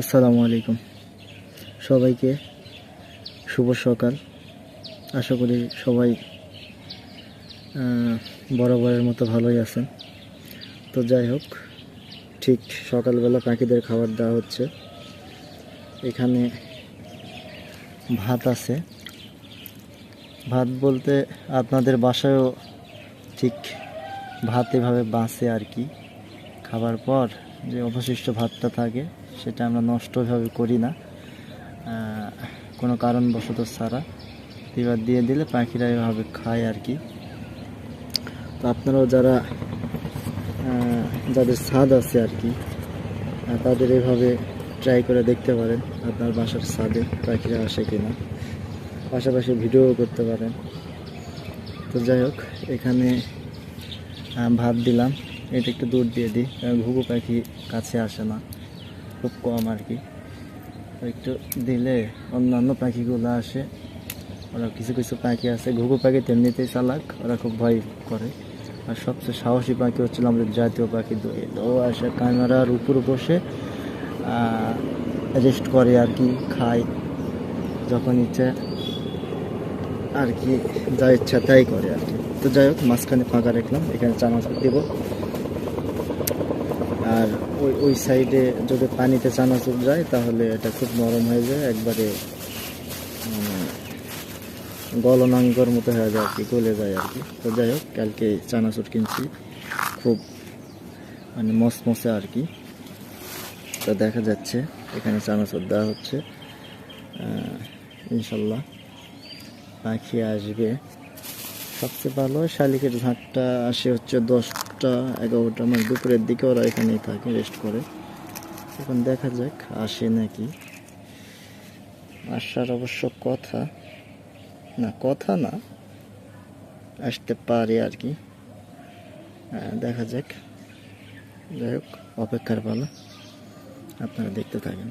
আসসালামু আলাইকুম। সবাইকে শুভ সকাল। আশা করি সবাই বরাবরের মতো ভালোই আছেন। তো যাই হোক, ঠিক সকালবেলা পাখিদের খাবার দেওয়া হচ্ছে। এখানে ভাত আছে। ভাত বলতে আপনাদের বাসায়ও ঠিক ভাত এভাবে বাঁচে আর কি। খাবার পর যে অবশিষ্ট ভাতটা থাকে সেটা আমরা নষ্টভাবে করি না। কোনো কারণবশত ছাড়া। এবার দিয়ে দিলে পাখিরা এভাবে খায় আর কি। তো আপনারাও যারা যাদের ছাদ আছে আর কি তাদের এভাবে ট্রাই করে দেখতে পারেন, আপনার বাসার ছাদে পাখিরা আসে কিনা। পাশাপাশি ভিডিও করতে পারেন। তো যাই হোক, এখানে ভাত দিলাম। এটা একটু দূর দিয়ে দিই ঘুঘু পাখি কাছে আসে না। খুব কম আর কি। একটু দিলে অন্যান্য পাখিগুলো আসে। ওরা কিছু কিছু পাখি আছে। ঘুঘু পাখি তেমনিতেই চালাক। ওরা খুব ভয় করে। আর সবচেয়ে সাহসী পাখি হচ্ছিল আমাদের জাতীয় পাখি ও আসে ক্যামেরার উপর বসে রেস্ট করে আর কি, খায়। যখন ইচ্ছে আর কি যা ইচ্ছা তাই করে আর কি। তো যাই হোক, মাঝখানে ফাঁকা রাখলাম। এখানে চানাচুর দেবো। আর ওই ওই সাইডে যদি পানিতে চানাচুর যায়, তাহলে এটা খুব নরম হয়ে যায়, একবারে গলনাঙ্গর মতো হয়ে যায় আর কি, গলে যায় আর কি। তো যাই হোক, কালকে চানাচুর কিনছি, খুব মানে মসমসে আর কি। তো দেখা যাচ্ছে, এখানে চানাচুর দেওয়া হচ্ছে ইনশাল্লাহ, পাখি আসবে। সবচেয়ে ভালো শালিকের ঝাঁকটা আসে হচ্ছে দশটা এগারোটা মানে দুপুরের দিকে ওরা এখানেই থাকে রেস্ট করে। এখন দেখা যাক আসে নাকি। আসার অবশ্য কথা। না কথা না আসতে পারে আর কি। আহ, দেখা যাক। যাই হোক অপেক্ষার পালা। আপনারা দেখতে থাকেন।